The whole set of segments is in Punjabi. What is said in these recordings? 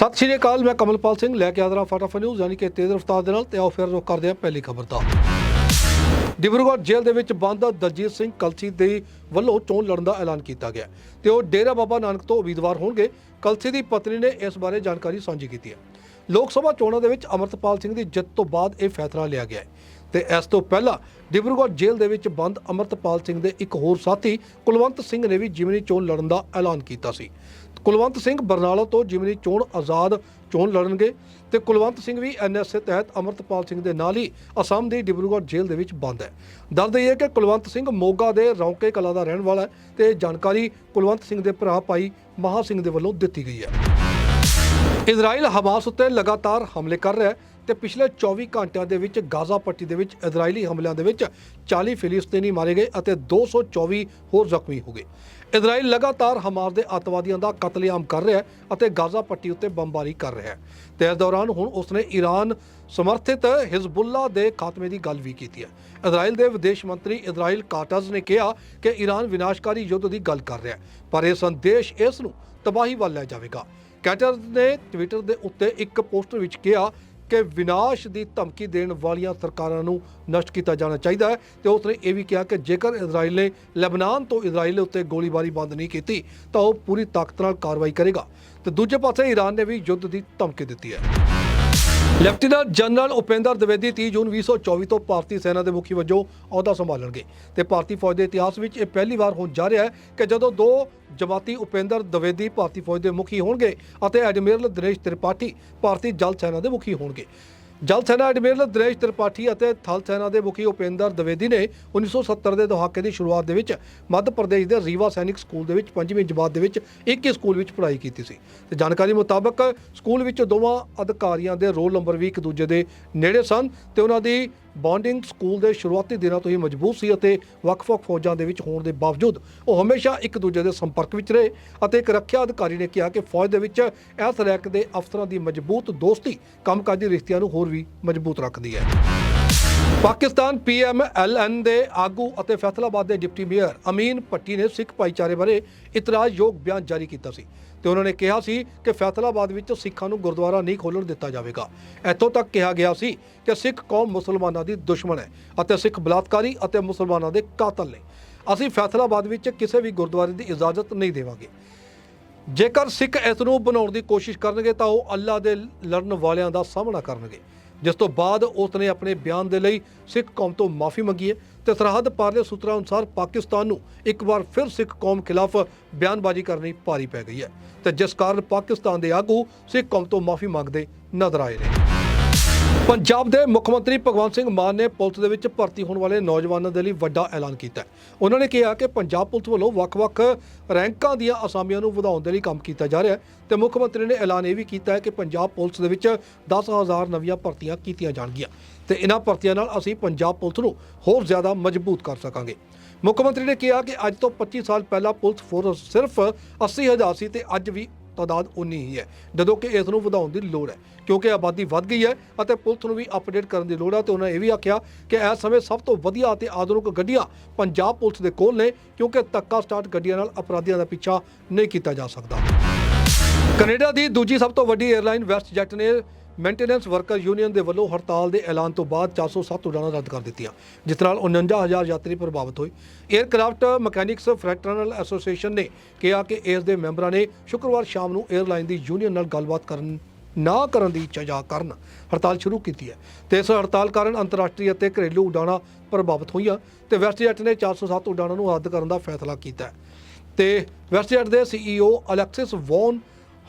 ਸਤਿ ਸ਼੍ਰੀ ਅਕਾਲ, ਮੈਂ ਕਮਲਪਾਲ ਸਿੰਘ, ਲੈ ਕੇ ਆਦਰਾ ਫਟਾਫਟ ਨਿਊਜ਼ ਯਾਨੀ ਕਿ ਤੇਜ਼ ਰਫ਼ਤਾਰ ਦੇ ਨਾਲ ਤੇ ਆਓ ਫਿਰ ਰੁਕ ਕਰਦੇ ਹਾਂ ਪਹਿਲੀ ਖਬਰ ਦਾ ਡਿਬਰੂਗੜ੍ਹ ਜੇਲ੍ਹ ਦੇ ਵਿੱਚ ਬੰਦ ਦਲਜੀਤ ਸਿੰਘ ਕਲਸੀ ਦੇ ਵੱਲੋਂ ਚੋਣ ਲੜਨ ਦਾ ਐਲਾਨ ਕੀਤਾ ਗਿਆ ਤੇ ਉਹ ਡੇਰਾ ਬਾਬਾ ਨਾਨਕ ਤੋਂ ਉਮੀਦਵਾਰ ਹੋਣਗੇ। ਕਲਸੀ ਦੀ ਪਤਨੀ ਨੇ ਇਸ ਬਾਰੇ ਜਾਣਕਾਰੀ ਸਾਂਝੀ ਕੀਤੀ ਹੈ। ਲੋਕ ਸਭਾ ਚੋਣਾਂ ਦੇ ਵਿੱਚ ਅਮਰਤਪਾਲ ਸਿੰਘ ਦੀ ਜਿੱਤ ਤੋਂ ਬਾਅਦ ਇਹ ਫੈਸਲਾ ਲਿਆ ਗਿਆ ਹੈ ਤੇ ਇਸ ਤੋਂ ਪਹਿਲਾਂ ਡਿਬਰੂਗੜ੍ਹ ਜੇਲ੍ਹ ਦੇ ਵਿੱਚ ਬੰਦ ਅਮਰਤਪਾਲ ਸਿੰਘ ਦੇ ਇੱਕ ਹੋਰ ਸਾਥੀ ਕੁਲਵੰਤ ਸਿੰਘ ਨੇ ਵੀ ਜਿਮਨੀ ਚੋਣ ਲੜਨ ਦਾ ਐਲਾਨ ਕੀਤਾ ਸੀ। ਕੁਲਵੰਤ ਸਿੰਘ ਬਰਨਾਲਾ ਤੋਂ ਜਿਮਨੀ ਚੋਣ ਆਜ਼ਾਦ ਚੋਣ ਲੜਨਗੇ ਤੇ ਕੁਲਵੰਤ ਸਿੰਘ ਵੀ ਐਨਐਸਏ ਤਹਿਤ ਅਮਰਤਪਾਲ ਸਿੰਘ ਦੇ ਨਾਲ ਹੀ ਅਸਮ ਦੀ ਡਿਬਰੂਗੜ੍ਹ ਜੇਲ੍ਹ ਦੇ ਵਿੱਚ ਬੰਦ ਹੈ। ਦੱਸ ਦਈਏ ਕਿ ਕੁਲਵੰਤ ਸਿੰਘ ਮੋਗਾ ਦੇ ਰੌਂਕੇ ਕਲਾ ਦਾ ਰਹਿਣ ਵਾਲਾ ਹੈ ਤੇ ਇਹ ਜਾਣਕਾਰੀ ਕੁਲਵੰਤ ਸਿੰਘ ਦੇ ਭਰਾ ਭਾਈ ਮਹਾ ਸਿੰਘ ਦੇ ਵੱਲੋਂ ਦਿੱਤੀ ਗਈ ਹੈ। ਇਜ਼ਰਾਈਲ ਹਮਾਸ ਉੱਤੇ ਲਗਾਤਾਰ ਹਮਲੇ ਕਰ ਰਿਹਾ ਹੈ ਤੇ ਪਿਛਲੇ 24 ਘੰਟਿਆਂ ਦੇ ਵਿੱਚ ਗਾਜ਼ਾ ਪੱਟੀ ਦੇ ਵਿੱਚ ਇਜ਼ਰਾਈਲੀ ਹਮਲਿਆਂ ਦੇ ਵਿੱਚ 40 ਫਿਲਿਸਤੀਨੀ ਮਾਰੇ ਗਏ ਅਤੇ 224 ਹੋਰ ਜ਼ਖਮੀ ਹੋ ਗਏ। ਇਜ਼ਰਾਈਲ ਲਗਾਤਾਰ ਹਮਾਸ ਦੇ ਅੱਤਵਾਦੀਆਂ ਦਾ ਕਤਲੇਆਮ ਕਰ ਰਿਹਾ ਹੈ ਅਤੇ ਗਾਜ਼ਾ ਪੱਟੀ ਉੱਤੇ ਬੰਬਾਰੀ ਕਰ ਰਿਹਾ ਹੈ। ਤੇ ਇਸ ਦੌਰਾਨ ਹੁਣ ਉਸਨੇ ਈਰਾਨ ਸਮਰਥਿਤ ਹਿਜ਼ਬੁੱਲਾ ਦੇ ਖਾਤਮੇ ਦੀ ਗੱਲ ਵੀ ਕੀਤੀ ਹੈ। ਇਜ਼ਰਾਈਲ ਦੇ ਵਿਦੇਸ਼ ਮੰਤਰੀ ਇਜ਼ਰਾਈਲ ਕਾਟਜ਼ ਨੇ ਕਿਹਾ ਕਿ ਈਰਾਨ ਵਿਨਾਸ਼ਕਾਰੀ ਯੁੱਧ ਦੀ ਗੱਲ ਕਰ ਰਿਹਾ ਹੈ, ਪਰ ਇਹ ਸੰਦੇਸ਼ ਇਸ ਨੂੰ ਤਬਾਹੀ ਵੱਲ ਲੈ ਜਾਵੇਗਾ। ਕੈਟਰ ਨੇ ਟਵਿੱਟਰ ਦੇ ਉੱਤੇ ਇੱਕ ਪੋਸਟਰ ਵਿੱਚ ਕਿਹਾ ਕਿ ਵਿਨਾਸ਼ ਦੀ ਧਮਕੀ ਦੇਣ ਵਾਲੀਆਂ ਸਰਕਾਰਾਂ ਨੂੰ ਨਸ਼ਟ ਕੀਤਾ ਜਾਣਾ ਚਾਹੀਦਾ ਹੈ ਤੇ ਉਸਨੇ ਇਹ ਵੀ ਕਿਹਾ ਕਿ ਜੇਕਰ ਇਜ਼ਰਾਈਲ ਨੇ ਲੈਬਨਾਨ ਤੋਂ ਇਜ਼ਰਾਈਲ ਉੱਤੇ ਗੋਲੀਬਾਰੀ ਬੰਦ ਨਹੀਂ ਕੀਤੀ, ਤਾਂ ਉਹ ਪੂਰੀ ਤਾਕਤ ਨਾਲ ਕਾਰਵਾਈ ਕਰੇਗਾ। ਤੇ ਦੂਜੇ ਪਾਸੇ ਈਰਾਨ ਨੇ ਵੀ ਯੁੱਧ ਦੀ ਧਮਕੀ ਦਿੱਤੀ ਹੈ। ਲੈਫਟੀਨੈਂਟ ਜਨਰਲ ਉਪੇਂਦਰ ਦਵੇਦੀ 30 ਜੂਨ 2024 ਤੋਂ ਭਾਰਤੀ ਸੈਨਾ ਦੇ ਮੁਖੀ ਵਜੋਂ ਅਹੁਦਾ ਸੰਭਾਲਣਗੇ। ਤੇ ਭਾਰਤੀ ਫੌਜ ਦੇ ਇਤਿਹਾਸ ਵਿੱਚ ਇਹ ਪਹਿਲੀ ਵਾਰ ਹੋਣ ਜਾ ਰਿਹਾ ਹੈ ਕਿ ਜਦੋਂ ਦੋ ਜਮਾਤੀ ਉਪੇਂਦਰ ਦਵੇਦੀ ਭਾਰਤੀ ਫੌਜ ਦੇ ਮੁਖੀ ਹੋਣਗੇ ਅਤੇ ਐਡਮਿਰਲ ਦਿਨੇਸ਼ ਤ੍ਰਿਪਾਠੀ ਭਾਰਤੀ ਜਲ ਸੈਨਾ ਦੇ ਮੁਖੀ ਹੋਣਗੇ। ਜਲ ਸੈਨਾ ਐਡਮਿਰਲ ਦਿਨੇਸ਼ ਤ੍ਰਿਪਾਠੀ ਅਤੇ ਥਲ ਸੈਨਾ ਦੇ ਮੁਖੀ ਉਪੇਂਦਰ ਦਵੇਦੀ ਨੇ 1970 ਦੇ ਦਹਾਕੇ ਦੀ ਸ਼ੁਰੂਆਤ ਦੇ ਵਿੱਚ ਮੱਧ ਪ੍ਰਦੇਸ਼ ਦੇ ਰੀਵਾ ਸੈਨਿਕ ਸਕੂਲ ਦੇ ਵਿੱਚ ਪੰਜਵੀਂ ਜਮਾਤ ਦੇ ਵਿੱਚ ਇੱਕ ਹੀ ਸਕੂਲ ਵਿੱਚ ਪੜ੍ਹਾਈ ਕੀਤੀ ਸੀ। ਤੇ ਜਾਣਕਾਰੀ ਮੁਤਾਬਕ ਸਕੂਲ ਵਿੱਚ ਦੋਵਾਂ ਅਧਿਕਾਰੀਆਂ ਦੇ ਰੋਲ ਨੰਬਰ ਵੀ ਇੱਕ ਦੂਜੇ ਦੇ ਨੇੜੇ ਸਨ ਤੇ ਉਹਨਾਂ ਦੀ ਬੌਂਡਿੰਗ ਸਕੂਲ ਦੇ ਸ਼ੁਰੂਆਤੀ ਦਿਨਾਂ ਤੋਂ ਹੀ ਮਜ਼ਬੂਤ ਸੀ ਅਤੇ ਵੱਖ-ਵੱਖ ਫੌਜਾਂ ਦੇ ਵਿੱਚ ਹੋਣ ਦੇ ਬਾਵਜੂਦ ਉਹ ਹਮੇਸ਼ਾ ਇੱਕ ਦੂਜੇ ਦੇ ਸੰਪਰਕ ਵਿੱਚ ਰਹੇ ਅਤੇ ਇੱਕ ਰੱਖਿਆ ਅਧਿਕਾਰੀ ਨੇ ਕਿਹਾ ਕਿ ਫੌਜ ਦੇ ਵਿੱਚ ਇਸ ਰੈਕ ਦੇ ਅਫਸਰਾਂ ਦੀ ਮਜ਼ਬੂਤ ਦੋਸਤੀ ਕੰਮਕਾਜੀ ਰਿਸ਼ਤਿਆਂ ਨੂੰ ਹੋਰ ਵੀ ਮਜ਼ਬੂਤ ਰੱਖਦੀ ਹੈ। ਪਾਕਿਸਤਾਨ ਪੀਐਮਐਲਐਨ ਦੇ ਆਗੂ ਅਤੇ ਫੈਸਲਾਬਾਦ ਦੇ ਡਿਪਟੀ ਮੇਅਰ ਅਮੀਨ ਪੱਟੀ ਨੇ ਸਿੱਖ ਭਾਈਚਾਰੇ ਬਾਰੇ ਇਤਰਾਜ਼ਯੋਗ ਬਿਆਨ ਜਾਰੀ ਕੀਤਾ ਸੀ ਤੇ ਉਹਨਾਂ ਨੇ ਕਿਹਾ ਸੀ ਕਿ ਫੈਸਲਾਬਾਦ ਵਿੱਚ ਸਿੱਖਾਂ ਨੂੰ ਗੁਰਦੁਆਰਾ ਨਹੀਂ ਖੋਲ੍ਹਣ ਦਿੱਤਾ ਜਾਵੇਗਾ। ਇੱਥੋਂ ਤੱਕ ਕਿਹਾ ਗਿਆ ਸੀ ਕਿ ਸਿੱਖ ਕੌਮ ਮੁਸਲਮਾਨਾਂ ਦੀ ਦੁਸ਼ਮਣ ਹੈ ਅਤੇ ਸਿੱਖ ਬਲਾਤਕਾਰੀ ਅਤੇ ਮੁਸਲਮਾਨਾਂ ਦੇ ਕਾਤਲ ਨੇ। ਅਸੀਂ ਫੈਸਲਾਬਾਦ ਵਿੱਚ ਕਿਸੇ ਵੀ ਗੁਰਦੁਆਰੇ ਦੀ ਇਜਾਜ਼ਤ ਨਹੀਂ ਦੇਵਾਂਗੇ। ਜੇਕਰ ਸਿੱਖ ਇਸ ਨੂੰ ਬਣਾਉਣ ਦੀ ਕੋਸ਼ਿਸ਼ ਕਰਨਗੇ ਤਾਂ ਉਹ ਅੱਲਾ ਦੇ ਲੜਨ ਵਾਲਿਆਂ ਦਾ ਸਾਹਮਣਾ ਕਰਨਗੇ। ਜਿਸ ਤੋਂ ਬਾਅਦ ਉਸ ਨੇ ਆਪਣੇ ਬਿਆਨ ਦੇ ਲਈ ਸਿੱਖ ਕੌਮ ਤੋਂ ਮਾਫੀ ਮੰਗੀ ਹੈ ਤੇ ਸਰਹੱਦ ਪਾਰਲੇ ਸੂਤਰਾਂ ਅਨੁਸਾਰ ਪਾਕਿਸਤਾਨ ਨੂੰ ਇੱਕ ਵਾਰ ਫਿਰ ਸਿੱਖ ਕੌਮ ਖਿਲਾਫ ਬਿਆਨਬਾਜ਼ੀ ਕਰਨੀ ਭਾਰੀ ਪੈ ਗਈ ਹੈ ਤੇ ਜਿਸ ਕਾਰਨ ਪਾਕਿਸਤਾਨ ਦੇ ਆਗੂ ਸਿੱਖ ਕੌਮ ਤੋਂ ਮਾਫੀ ਮੰਗਦੇ ਨਜ਼ਰ ਆਏ ਨੇ। ਪੰਜਾਬ ਦੇ ਮੁੱਖ ਮੰਤਰੀ ਭਗਵੰਤ ਸਿੰਘ ਮਾਨ ਨੇ ਪੁਲਿਸ ਦੇ ਵਿੱਚ ਭਰਤੀ ਹੋਣ ਵਾਲੇ ਨੌਜਵਾਨਾਂ ਦੇ ਲਈ ਵੱਡਾ ਐਲਾਨ ਕੀਤਾ ਹੈ। ਉਹਨਾਂ ਨੇ ਕਿਹਾ ਕਿ ਪੰਜਾਬ ਪੁਲਿਸ ਵੱਲੋਂ ਵੱਖ-ਵੱਖ ਰੈਂਕਾਂ ਦੀਆਂ ਅਸਾਮੀਆਂ ਨੂੰ ਵਧਾਉਣ ਦੇ ਲਈ ਕੰਮ ਕੀਤਾ ਜਾ ਰਿਹਾ ਹੈ ਤੇ ਮੁੱਖ ਮੰਤਰੀ ਨੇ ਐਲਾਨ ਇਹ ਵੀ ਕੀਤਾ ਹੈ ਕਿ ਪੰਜਾਬ ਪੁਲਿਸ ਦੇ ਵਿੱਚ 10000 ਨਵੀਆਂ ਭਰਤੀਆਂ ਕੀਤੀਆਂ ਜਾਣਗੀਆਂ ਤੇ ਇਹਨਾਂ ਭਰਤੀਆਂ ਨਾਲ ਅਸੀਂ ਪੰਜਾਬ ਪੁਲਿਸ ਨੂੰ ਹੋਰ ਜ਼ਿਆਦਾ ਮਜ਼ਬੂਤ ਕਰ ਸਕਾਂਗੇ। ਮੁੱਖ ਮੰਤਰੀ ਨੇ ਕਿਹਾ ਕਿ ਅੱਜ ਤੋਂ 25 ਸਾਲ ਪਹਿਲਾਂ ਪੁਲਿਸ ਫੋਰਸ ਸਿਰਫ 80000 ਸੀ ਤੇ ਅੱਜ ਵੀ ਤਾਦਾਦ ਉਨੀ ਹੀ ਹੈ, ਜਦੋਂ ਕਿ ਇਸ ਨੂੰ ਵਧਾਉਣ ਦੀ ਲੋੜ ਹੈ, ਕਿਉਂਕਿ ਆਬਾਦੀ ਵੱਧ ਗਈ ਹੈ ਅਤੇ ਪੁਲਿਸ ਨੂੰ ਵੀ ਅਪਡੇਟ ਕਰਨ ਦੀ ਲੋੜ ਹੈ ਤੇ ਉਹਨਾਂ ਇਹ ਵੀ ਆਖਿਆ ਕਿ ਇਸ ਸਮੇਂ ਸਭ ਤੋਂ ਵਧੀਆ ਅਤੇ ਆਧੁਨਿਕ ਗੱਡੀਆਂ ਪੰਜਾਬ ਪੁਲਿਸ ਦੇ ਕੋਲ ਨੇ, ਕਿਉਂਕਿ ਤੱਕਾ ਸਟਾਰਟ ਗੱਡੀਆਂ ਨਾਲ ਅਪਰਾਧੀਆਂ ਦਾ ਪਿੱਛਾ ਨਹੀਂ ਕੀਤਾ ਜਾ ਸਕਦਾ। ਕੈਨੇਡਾ ਦੀ ਦੂਜੀ ਸਭ ਤੋਂ ਵੱਡੀ 에ਅਰਲਾਈਨ ਵੈਸਟ ਜੈਟ ਨੇ ਮੇਨਟੇਨੈਂਸ ਵਰਕਰ ਯੂਨੀਅਨ ਦੇ ਵੱਲੋਂ ਹੜਤਾਲ ਦੇ ਐਲਾਨ ਤੋਂ ਬਾਅਦ 407 ਉਡਾਣਾਂ ਰੱਦ ਕਰ ਦਿੱਤੀਆਂ, ਜਿਸ ਨਾਲ 49000 ਯਾਤਰੀ ਪ੍ਰਭਾਵਿਤ ਹੋਏ। 에ਅਰਕ੍ਰਾਫਟ ਮਕੈਨਿਕਸ ਫ੍ਰੈਕਟਰਨਲ ਐਸੋਸੀਏਸ਼ਨ ਨੇ ਕਿਹਾ ਕਿ ਇਸ ਦੇ ਮੈਂਬਰਾਂ ਨੇ ਸ਼ੁੱਕਰਵਾਰ ਸ਼ਾਮ ਨੂੰ 에ਅਰਲਾਈਨ ਦੀ ਯੂਨੀਅਨ ਨਾਲ ਗੱਲਬਾਤ ਕਰਨ, ਨਾ ਕਰਨ ਦੀ ਸਜ਼ਾ ਕਾਰਨ ਹੜਤਾਲ ਸ਼ੁਰੂ ਕੀਤੀ ਹੈ ਤੇ ਇਸ ਹੜਤਾਲ ਕਾਰਨ ਅੰਤਰਰਾਸ਼ਟਰੀ ਅਤੇ ਘਰੇਲੂ ਉਡਾਣਾਂ ਪ੍ਰਭਾਵਿਤ ਹੋਈਆਂ ਤੇ ਵੈਸਟਜੈਟ ਨੇ 407 ਉਡਾਣਾਂ ਨੂੰ ਰੱਦ ਕਰਨ ਦਾ ਫੈਸਲਾ ਕੀਤਾ ਹੈ। ਤੇ ਵੈਸਟਜੈਟ ਦੇ CEO Alexis von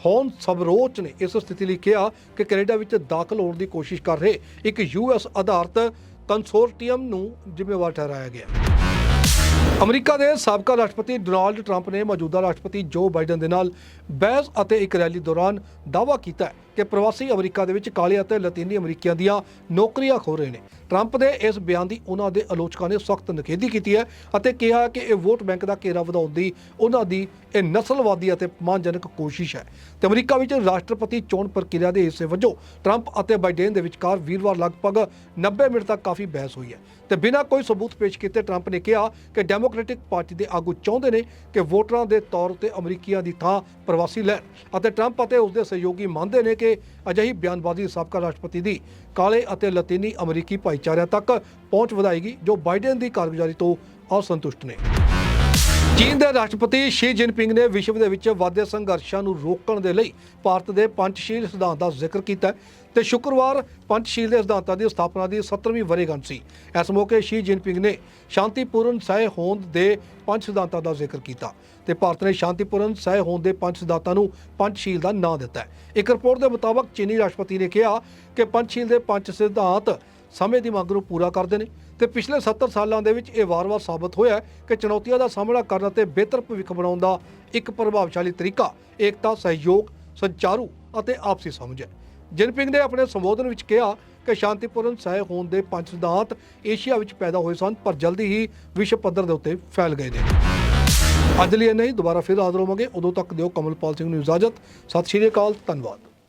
Hoensbroech ਨੇ ਇਸ ਸਥਿਤੀ ਲਈ ਕਿਹਾ ਕਿ ਕੈਨੇਡਾ ਵਿੱਚ ਦਾਖਲ ਹੋਣ ਦੀ ਕੋਸ਼ਿਸ਼ ਕਰ ਰਹੇ ਇੱਕ ਯੂਐਸ ਆਧਾਰਿਤ ਕੰਸੋਰਟੀਅਮ ਨੂੰ ਜ਼ਿੰਮੇਵਾਰ ਠਹਿਰਾਇਆ ਗਿਆ। ਅਮਰੀਕਾ ਦੇ ਸਾਬਕਾ ਰਾਸ਼ਟਰਪਤੀ ਡੋਨਾਲਡ ਟਰੰਪ ਨੇ ਮੌਜੂਦਾ ਰਾਸ਼ਟਰਪਤੀ ਜੋ ਬਾਈਡਨ ਦੇ ਨਾਲ ਬਹਿਸ ਅਤੇ ਇੱਕ ਰੈਲੀ ਦੌਰਾਨ ਦਾਅਵਾ ਕੀਤਾ ਕਿ ਪ੍ਰਵਾਸੀ ਅਮਰੀਕਾ ਦੇ ਵਿੱਚ ਕਾਲੇ ਅਤੇ ਲਾਤੀਨੀ ਅਮਰੀਕੀਆਂ ਦੀਆਂ ਨੌਕਰੀਆਂ ਖੋ ਰਹੇ ਨੇ। ਟਰੰਪ ਦੇ ਇਸ ਬਿਆਨ ਦੀ ਉਹਨਾਂ ਦੇ ਆਲੋਚਕਾਂ ਨੇ ਸਖਤ ਨਿਖੇਧੀ ਕੀਤੀ ਹੈ ਅਤੇ ਕਿਹਾ ਕਿ ਇਹ ਵੋਟ ਬੈਂਕ ਦਾ ਘੇਰਾ ਵਧਾਉਣ ਦੀ ਉਹਨਾਂ ਦੀ ਇਹ ਨਸਲਵਾਦੀ ਅਤੇ ਅਪਮਾਨਜਨਕ ਕੋਸ਼ਿਸ਼ ਹੈ। ਤੇ ਅਮਰੀਕਾ ਵਿੱਚ ਰਾਸ਼ਟਰਪਤੀ ਚੋਣ ਪ੍ਰਕਿਰਿਆ ਦੇ ਹਿੱਸੇ ਵਜੋਂ ਟਰੰਪ ਅਤੇ ਬਾਈਡਨ ਦੇ ਵਿਚਕਾਰ ਵੀਰਵਾਰ ਲਗਭਗ 90 ਮਿੰਟ ਤੱਕ ਕਾਫੀ ਬਹਿਸ ਹੋਈ ਹੈ। ਤੇ ਬਿਨਾਂ ਕੋਈ ਸਬੂਤ ਪੇਸ਼ ਕੀਤੇ ਟਰੰਪ ਨੇ ਕਿਹਾ ਕਿ ਡੈਮੋਕ੍ਰੈਟਿਕ ਪਾਰਟੀ ਦੇ ਆਗੂ ਚਾਹੁੰਦੇ ਨੇ ਕਿ ਵੋਟਰਾਂ ਦੇ ਤੌਰ ਤੇ ਅਮਰੀਕੀਆਂ ਦੀ ਥਾਂ ਪ੍ਰਵਾਸੀ ਲੈਣ ਅਤੇ ਟਰੰਪ ਅਤੇ ਉਸਦੇ ਸਹਿਯੋਗੀ ਮੰਨਦੇ ਨੇ ਕਿ ਅਜਿਹੀ ਬਿਆਨਬਾਜ਼ੀ ਸਾਬਕਾ ਰਾਸ਼ਟਰਪਤੀ ਦੀ ਕਾਲੇ ਅਤੇ ਲਾਤੀਨੀ ਅਮਰੀਕੀ ਭਾਈਚਾਰਿਆਂ ਤੱਕ ਪਹੁੰਚ ਵਧਾਏਗੀ, ਜੋ ਬਾਈਡਨ ਦੀ ਕਾਰਗੁਜ਼ਾਰੀ ਤੋਂ ਅਸੰਤੁਸ਼ਟ ਨੇ। ਚੀਨ ਦੇ ਰਾਸ਼ਟਰਪਤੀ ਸ਼ੀ ਜਿਨਪਿੰਗ ਨੇ ਵਿਸ਼ਵ ਦੇ ਵਿੱਚ ਵਾਧੇ ਸੰਘਰਸ਼ਾਂ ਨੂੰ ਰੋਕਣ ਦੇ ਲਈ ਭਾਰਤ ਦੇ ਪੰਚਸ਼ੀਲ ਸਿਧਾਂਤ ਦਾ ਜ਼ਿਕਰ ਕੀਤਾ ਹੈ ਤੇ ਸ਼ੁੱਕਰਵਾਰ ਪੰਚਸ਼ੀਲ ਦੇ ਸਿਧਾਂਤਾਂ ਦੀ ਸਥਾਪਨਾ ਦੀ 17ਵੀਂ ਵਰ੍ਹੇਗੰਢ ਸੀ। ਇਸ ਮੌਕੇ ਸ਼ੀ ਜਿਨਪਿੰਗ ਨੇ ਸ਼ਾਂਤੀਪੂਰਨ ਸਹਿ ਹੋਂਦ ਦੇ ਪੰਜ ਸਿਧਾਂਤਾਂ ਦਾ ਜ਼ਿਕਰ ਕੀਤਾ ਤੇ ਭਾਰਤ ਨੇ ਸ਼ਾਂਤੀਪੂਰਨ ਸਹਿ ਹੋਂਦ ਦੇ ਪੰਜ ਸਿਧਾਂਤਾਂ ਨੂੰ ਪੰਚਸ਼ੀਲ ਦਾ ਨਾਂ ਦਿੱਤਾ ਇੱਕ ਰਿਪੋਰਟ ਦੇ ਮੁਤਾਬਕ ਚੀਨੀ ਰਾਸ਼ਟਰਪਤੀ ਨੇ ਕਿਹਾ ਕਿ ਪੰਚਸ਼ੀਲ ਦੇ ਪੰਜ ਸਿਧਾਂਤ ਸਮੇਂ ਦੀ ਮੰਗ ਨੂੰ ਪੂਰਾ ਕਰਦੇ ਨੇ ਤੇ ਪਿਛਲੇ 70 ਸਾਲਾਂ ਦੇ ਵਿੱਚ ਇਹ ਵਾਰ-ਵਾਰ ਸਾਬਤ ਹੋਇਆ ਹੈ ਕਿ ਚੁਣੌਤੀਆਂ ਦਾ ਸਾਹਮਣਾ ਕਰਨ ਅਤੇ ਬਿਹਤਰ ਭਵਿੱਖ ਬਣਾਉਣ ਦਾ ਇੱਕ ਪ੍ਰਭਾਵਸ਼ਾਲੀ ਤਰੀਕਾ, ਏਕਤਾ, ਸਹਿਯੋਗ, ਸੰਚਾਰੂ ਅਤੇ ਆਪਸੀ ਸਮਝ ਹੈ। ਜਿਨਪਿੰਗ ਨੇ ਆਪਣੇ ਸੰਬੋਧਨ ਵਿੱਚ ਕਿਹਾ ਕਿ ਸ਼ਾਂਤੀਪੂਰਨ ਸਹਿ ਹੋਣ ਦੇ ਪੰਜ ਸਿਧਾਂਤ ਏਸ਼ੀਆ ਵਿੱਚ ਪੈਦਾ ਹੋਏ ਸਨ, ਪਰ ਜਲਦੀ ਹੀ ਵਿਸ਼ਵ ਪੱਧਰ ਦੇ ਉੱਤੇ ਫੈਲ ਗਏ ਨੇ। ਅੱਜ ਲਈ ਇਹ ਨਹੀਂ ਦੁਬਾਰਾ ਫਿਰ ਹਾਜ਼ਰ ਹੋਵਾਂਗੇ। ਉਦੋਂ ਤੱਕ ਦਿਓ ਕਮਲਪਾਲ ਸਿੰਘ ਨੂੰ ਇਜਾਜ਼ਤ। ਸਤਿ ਸ਼੍ਰੀ ਅਕਾਲ, ਧੰਨਵਾਦ।